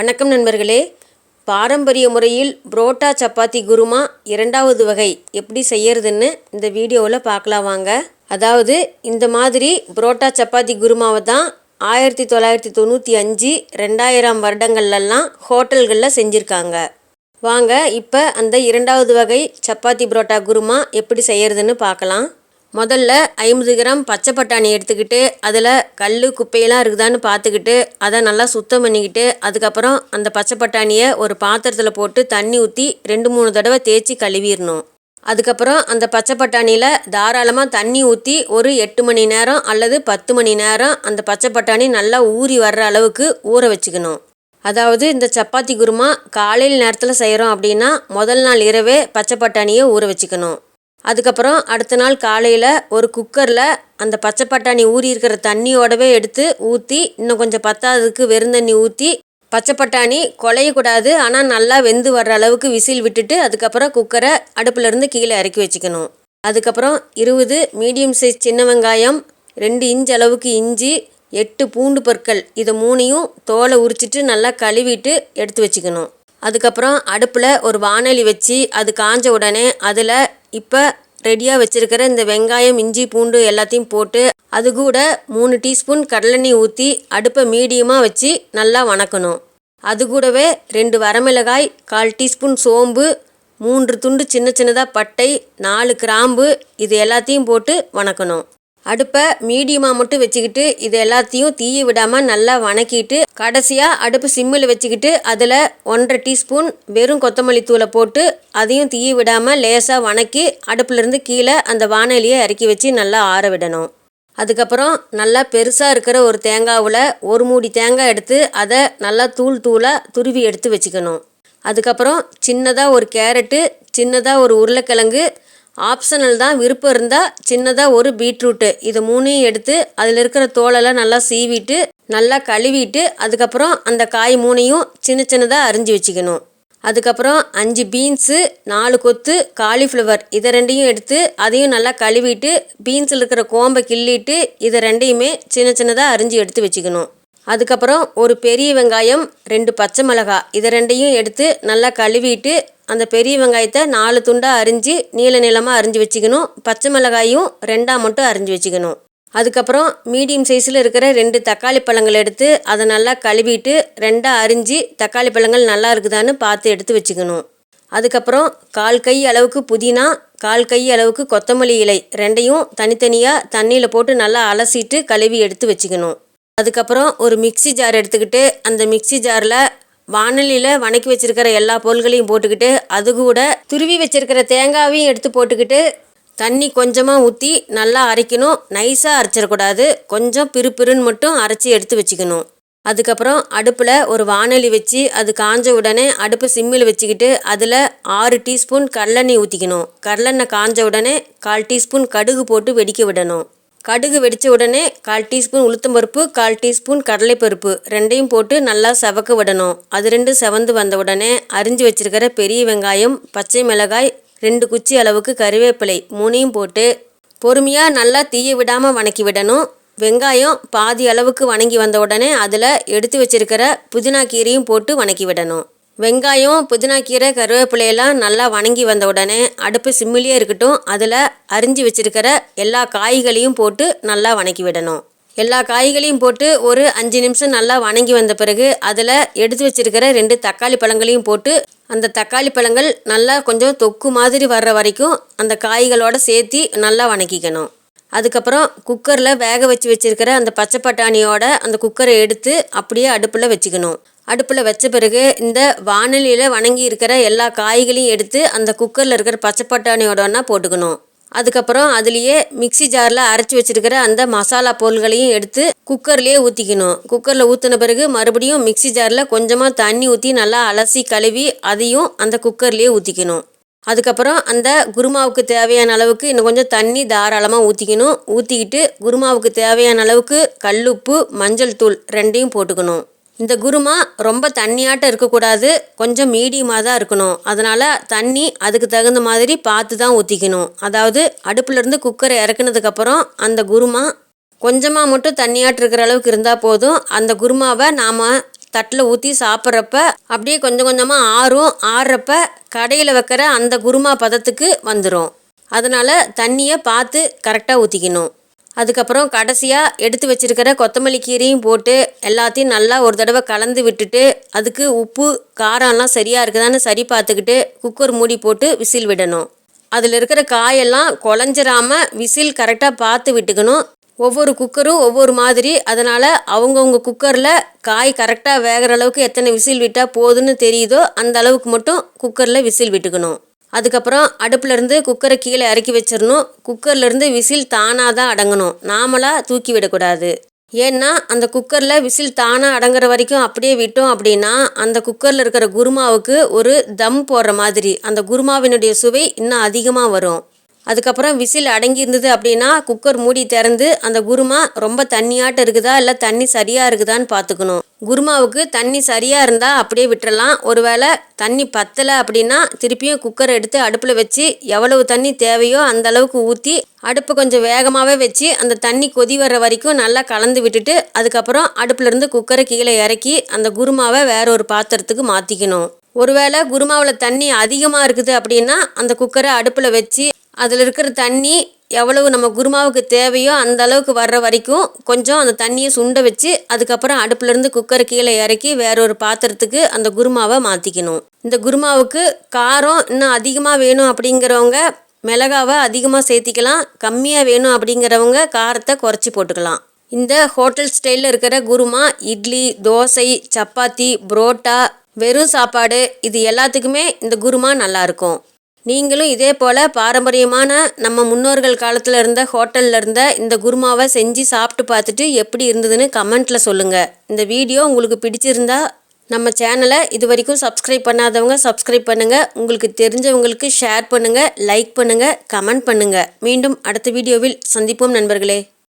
வணக்கம் நண்பர்களே. பாரம்பரிய முறையில் புரோட்டா சப்பாத்தி குருமா இரண்டாவது வகை எப்படி செய்யறதுன்னு இந்த வீடியோவில் பார்க்கலாம் வாங்க. அதாவது இந்த மாதிரி புரோட்டா சப்பாத்தி குருமாவை தான் ஆயிரத்தி தொள்ளாயிரத்தி தொண்ணூற்றி அஞ்சு ரெண்டாயிரம் வருடங்கள்லாம் ஹோட்டல்களில் செஞ்சுருக்காங்க. வாங்க இப்போ அந்த இரண்டாவது வகை சப்பாத்தி புரோட்டா குருமா எப்படி செய்யறதுன்னு பார்க்கலாம். முதல்ல ஐம்பது கிராம் பச்சை பட்டாணி எடுத்துக்கிட்டு அதில் கல் குப்பையெல்லாம் இருக்குதான்னு பார்த்துக்கிட்டு அதை நல்லா சுத்தம் பண்ணிக்கிட்டு அதுக்கப்புறம் அந்த பச்சை பட்டாணியை ஒரு பாத்திரத்தில் போட்டு தண்ணி ஊற்றி ரெண்டு மூணு தடவை தேய்ச்சி கழுவிடணும். அதுக்கப்புறம் அந்த பச்சை பட்டாணியில் தாராளமாக தண்ணி ஊற்றி ஒரு எட்டு மணி நேரம் அல்லது பத்து மணி நேரம் அந்த பச்சை பட்டாணி நல்லா ஊறி வர்ற அளவுக்கு ஊற வச்சுக்கணும். அதாவது இந்த சப்பாத்தி குருமா காலையில் நேரத்தில் செய்கிறோம் அப்படின்னா முதல் நாள் இரவே பச்சை பட்டாணியை ஊற வச்சுக்கணும். அதுக்கப்புறம் அடுத்த நாள் காலையில் ஒரு குக்கரில் அந்த பச்சை பட்டாணி ஊறி இருக்கிற தண்ணியோடவே எடுத்து ஊற்றி இன்னும் கொஞ்சம் பத்தாததுக்கு வெறுந்தண்ணி ஊற்றி பச்சை பட்டாணி குலையக்கூடாது ஆனால் நல்லா வெந்து வர்ற அளவுக்கு விசில் விட்டுட்டு அதுக்கப்புறம் குக்கரை அடுப்புலேருந்து கீழே இறக்கி வச்சுக்கணும். அதுக்கப்புறம் இருபது மீடியம் சைஸ் சின்ன வெங்காயம் ரெண்டு இன்ச் அளவுக்கு இஞ்சி எட்டு பூண்டு பொற்கள் இதை மூணையும் தோலை உரிச்சிட்டு நல்லா கழுவிட்டு எடுத்து வச்சுக்கணும். அதுக்கப்புறம் அடுப்பில் ஒரு வானொலி வச்சு அது காஞ்ச உடனே அதில் இப்போ ரெடியாக வச்சுருக்கிற இந்த வெங்காயம் இஞ்சி பூண்டு எல்லாத்தையும் போட்டு அது கூட மூணு டீஸ்பூன் கடலெண்ணெய் ஊற்றி அடுப்பை மீடியமாக வச்சு நல்லா வணக்கணும். அது கூடவே ரெண்டு வரமிளகாய் கால் டீஸ்பூன் சோம்பு மூன்று துண்டு சின்ன சின்னதாக பட்டை நாலு கிராம்பு இது எல்லாத்தையும் போட்டு வணக்கணும். அடுப்பை மீடியமாக மட்டும் வச்சுக்கிட்டு இது எல்லாத்தையும் தீய விடாமல் நல்லா வணக்கிட்டு கடைசியாக அடுப்பு சிம்மில் வச்சுக்கிட்டு அதில் ஒன்றரை டீஸ்பூன் வெறும் கொத்தமல்லி தூளை போட்டு அதையும் தீய விடாமல் லேசாக வணக்கி அடுப்புலேருந்து கீழே அந்த வானலியை இறக்கி வச்சு நல்லா ஆற விடணும். அதுக்கப்புறம் நல்லா பெருசாக இருக்கிற ஒரு தேங்காவில் ஒரு மூடி தேங்காய் எடுத்து அதை நல்லா தூள் தூளாக துருவி எடுத்து வச்சுக்கணும். அதுக்கப்புறம் சின்னதாக ஒரு கேரட்டு சின்னதாக ஒரு உருளைக்கிழங்கு ஆப்ஷனல் தான் விருப்பம் இருந்தால் சின்னதாக ஒரு பீட்ரூட்டு. இது மூணையும் எடுத்து அதில் இருக்கிற தோலெல்லாம் நல்லா சீவிட்டு நல்லா கழுவிட்டு அதுக்கப்புறம் அந்த காய் மூணையும் சின்ன சின்னதாக அரிஞ்சு வச்சுக்கணும். அதுக்கப்புறம் அஞ்சு பீன்ஸு நாலு கொத்து காலிஃப்ளவர் இதை ரெண்டையும் எடுத்து அதையும் நல்லா கழுவிட்டு பீன்ஸில் இருக்கிற கோம்பை கிள்ளிட்டு இதை ரெண்டையுமே சின்ன சின்னதாக அரிஞ்சு எடுத்து வச்சுக்கணும். அதுக்கப்புறம் ஒரு பெரிய வெங்காயம் ரெண்டு பச்சை மிளகாய் இதை ரெண்டையும் எடுத்து நல்லா கழுவிட்டு அந்த பெரிய வெங்காயத்தை நாலு துண்டாக அரிஞ்சு நீள நீளமாக அரிஞ்சு வச்சுக்கணும். பச்சை மிளகாயும் ரெண்டாக மட்டும் அரிஞ்சு வச்சுக்கணும். அதுக்கப்புறம் மீடியம் சைஸில் இருக்கிற ரெண்டு தக்காளி பழங்கள் எடுத்து அதை நல்லா கழுவிட்டு ரெண்டாக அரிஞ்சு தக்காளி பழங்கள் நல்லா இருக்குதான்னு பார்த்து எடுத்து வச்சுக்கணும். அதுக்கப்புறம் கால் கை அளவுக்கு புதினா கால் கை அளவுக்கு கொத்தமல்லி இலை. ரெண்டையும் தனித்தனியாக தண்ணியில் போட்டு நல்லா அலசிட்டு கழுவி எடுத்து வச்சுக்கணும். அதுக்கப்புறம் ஒரு மிக்சி ஜார் எடுத்துக்கிட்டு அந்த மிக்சி ஜாரில் வானலியில் வணக்கி வச்சுருக்கிற எல்லா பொருள்களையும் போட்டுக்கிட்டு அது கூட துருவி வச்சுருக்கிற தேங்காவையும் எடுத்து போட்டுக்கிட்டு தண்ணி கொஞ்சமாக ஊற்றி நல்லா அரைக்கணும். நைஸாக அரைச்சிடக்கூடாது. கொஞ்சம் பிறுபிறுன்னு மட்டும் அரைச்சி எடுத்து வச்சுக்கணும். அதுக்கப்புறம் அடுப்பில் ஒரு வானொலி வச்சு அது காஞ்ச உடனே அடுப்பு சிம்மில் வச்சுக்கிட்டு அதில் ஆறு டீஸ்பூன் கடலெண்ணெய் ஊற்றிக்கணும் கடலெண்ணெய் காஞ்ச உடனே கால் டீஸ்பூன் கடுகு போட்டு வெடிக்க விடணும். கடுகு வெடித்த உடனே கால் டீஸ்பூன் உளுத்தம்பருப்பு கால் டீஸ்பூன் கடலைப்பருப்பு ரெண்டையும் போட்டு நல்லா செவக்க விடணும். அது ரெண்டு செவந்து வந்த உடனே அரிஞ்சு வச்சிருக்கிற பெரிய வெங்காயம் பச்சை மிளகாய் ரெண்டு குச்சி அளவுக்கு கறிவேப்பிலை மூணையும் போட்டு பொறுமையாக நல்லா தீய விடாமல் வணக்கி விடணும். வெங்காயம் பாதி அளவுக்கு வணங்கி வந்த உடனே அதில் எடுத்து வச்சிருக்கிற புதினா கீரையும் போட்டு வணக்கி விடணும். வெங்காயம் புதினா கீரை கருவேப்பிலையெல்லாம் நல்லா வணங்கி வந்த உடனே அடுப்பு சிம்மிலே இருக்கட்டும். அதில் அரிஞ்சு வச்சிருக்கிற எல்லா காய்களையும் போட்டு நல்லா வணக்கி விடணும். எல்லா காய்களையும் போட்டு ஒரு அஞ்சு நிமிஷம் நல்லா வணங்கி வந்த பிறகு அதில் எடுத்து வச்சிருக்கிற ரெண்டு தக்காளி பழங்களையும் போட்டு அந்த தக்காளி பழங்கள் நல்லா கொஞ்சம் தொக்கு மாதிரி வர்ற வரைக்கும் அந்த காய்களோட சேர்த்து நல்லா வணக்கிக்கணும். அதுக்கப்புறம் குக்கரில் வேக வச்சு வச்சுருக்கிற அந்த பச்சை பட்டாணியோட அந்த குக்கரை எடுத்து அப்படியே அடுப்பில் வச்சுக்கணும். அடுப்பில் வச்ச பிறகு இந்த வானலியில் வணங்கி இருக்கிற எல்லா காய்களையும் எடுத்து அந்த குக்கரில் இருக்கிற பச்சை பட்டாணியோட போட்டுக்கணும். அதுக்கப்புறம் அதுலேயே மிக்சி ஜாரில் அரைச்சி வச்சுருக்கிற அந்த மசாலா பொருள்களையும் எடுத்து குக்கர்லேயே ஊற்றிக்கணும் குக்கரில் ஊற்றின பிறகு மறுபடியும் மிக்சி ஜாரில் கொஞ்சமாக தண்ணி ஊற்றி நல்லா அலசி கழுவி அதையும் அந்த குக்கர்லேயே ஊற்றிக்கணும் அதுக்கப்புறம் அந்த குருமாவுக்கு தேவையான அளவுக்கு இன்னும் கொஞ்சம் தண்ணி தாராளமாக ஊற்றிக்கணும் ஊற்றிக்கிட்டு குருமாவுக்கு தேவையான அளவுக்கு கல்லுப்பு மஞ்சள் தூள் ரெண்டையும் போட்டுக்கணும். இந்த குருமா ரொம்ப தண்ணியாட்டம் இருக்கக்கூடாது. கொஞ்சம் மீடியமாக தான் இருக்கணும். அதனால் தண்ணி அதுக்கு தகுந்த மாதிரி பார்த்து தான் ஊற்றிக்கணும் அதாவது அடுப்புலேருந்து குக்கரை இறக்குனதுக்கப்புறம் அந்த குருமா கொஞ்சமாக மட்டும் தண்ணியாட்டு இருக்கிற அளவுக்கு இருந்தால் போதும். அந்த குருமாவை நாம் தட்டில் ஊற்றி சாப்பிட்றப்ப அப்படியே கொஞ்சம் கொஞ்சமாக ஆறும். ஆறுறப்ப கடையில் வைக்கிற அந்த குருமா பதத்துக்கு வந்துடும் அதனால் தண்ணியை பார்த்து கரெக்டாக ஊற்றிக்கணும் அதுக்கப்புறம் கடைசியாக எடுத்து வச்சுருக்கிற கொத்தமல்லி கீரையும் போட்டு எல்லாத்தையும் நல்லா ஒரு தடவை கலந்து விட்டுட்டு அதுக்கு உப்பு காரம்லாம் சரியாக இருக்குதான்னு சரி பார்த்துக்கிட்டு குக்கர் மூடி போட்டு விசில் விடணும். அதில் இருக்கிற காயெல்லாம் குழஞ்சிராமல் விசில் கரெக்டாக பார்த்து விட்டுக்கணும். ஒவ்வொரு குக்கரும் ஒவ்வொரு மாதிரி. அதனால் அவங்கவுங்க குக்கரில் காய் கரெக்டாக வேகிற அளவுக்கு எத்தனை விசில் விட்டால் போதுன்னு தெரியுதோ அந்த அளவுக்கு மட்டும் குக்கரில் விசில் விட்டுக்கணும். அதுக்கப்புறம் அடுப்புலேருந்து குக்கரை கீழே இறக்கி வச்சிடணும். குக்கர்லேருந்து விசில் தானாக தான் அடங்கணும். நாமளாக தூக்கி விடக்கூடாது. ஏன்னா அந்த குக்கரில் விசில் தானாக அடங்குற வரைக்கும் அப்படியே விட்டோம் அப்படின்னா அந்த குக்கரில் இருக்கிற குருமாவுக்கு ஒரு தம் போடுற மாதிரி அந்த குருமாவினுடைய சுவை இன்னும் அதிகமாக வரும். அதுக்கப்புறம் விசில் அடங்கி இருந்தது அப்படின்னா குக்கர் மூடி திறந்து அந்த குருமா ரொம்ப தண்ணியாட்டம் இருக்குதா இல்லை தண்ணி சரியாக இருக்குதான்னு பார்த்துக்கணும். குருமாவுக்கு தண்ணி சரியாக இருந்தால் அப்படியே விட்டுறலாம். ஒருவேளை தண்ணி பத்தலை அப்படின்னா திருப்பியும் குக்கரை எடுத்து அடுப்பில் வச்சு எவ்வளவு தண்ணி தேவையோ அந்த அளவுக்கு ஊற்றி அடுப்பை கொஞ்சம் வேகமாகவே வச்சு அந்த தண்ணி கொதி வர்ற வரைக்கும் நல்லா கலந்து விட்டுட்டு அதுக்கப்புறம் அடுப்புலேருந்து குக்கரை கீழே இறக்கி அந்த குருமாவை வேற ஒரு பாத்திரத்துக்கு மாற்றிக்கணும் ஒருவேளை குருமாவில் தண்ணி அதிகமாக இருக்குது அப்படின்னா அந்த குக்கரை அடுப்பில் வச்சு அதில் இருக்கிற தண்ணி எவ்வளவு நம்ம குருமாவுக்கு தேவையோ அந்த அளவுக்கு வர்ற வரைக்கும் கொஞ்சம் அந்த தண்ணியை சுண்ட வச்சு அதுக்கப்புறம் அடுப்புலேருந்து குக்கர் கீழே இறக்கி வேறொரு பாத்திரத்துக்கு அந்த குருமாவை மாற்றிக்கணும் இந்த குருமாவுக்கு காரம் இன்னும் அதிகமாக வேணும் அப்படிங்கிறவங்க மிளகாவை அதிகமாக சேர்த்திக்கலாம் கம்மியாக வேணும் அப்படிங்கிறவங்க காரத்தை குறைச்சி போட்டுக்கலாம். இந்த ஹோட்டல் ஸ்டைலில் இருக்கிற குருமா இட்லி தோசை சப்பாத்தி புரோட்டா வெறும் சாப்பாடு இது எல்லாத்துக்குமே இந்த குருமா நல்லாயிருக்கும் நீங்களும் இதே போல் பாரம்பரியமான நம்ம முன்னோர்கள் காலத்தில் இருந்த ஹோட்டலில் இருந்த இந்த குருமாவை செஞ்சு சாப்பிட்டு பார்த்துட்டு எப்படி இருந்ததுன்னு கமெண்ட்டில் சொல்லுங்கள் இந்த வீடியோ உங்களுக்கு பிடிச்சிருந்தா நம்ம சேனலை இது வரைக்கும் சப்ஸ்கிரைப் பண்ணாதவங்க சப்ஸ்கிரைப் பண்ணுங்கள் உங்களுக்கு தெரிஞ்சவங்களுக்கு ஷேர் பண்ணுங்கள் லைக் பண்ணுங்கள் கமெண்ட் பண்ணுங்கள் மீண்டும் அடுத்த வீடியோவில் சந்திப்போம் நண்பர்களே.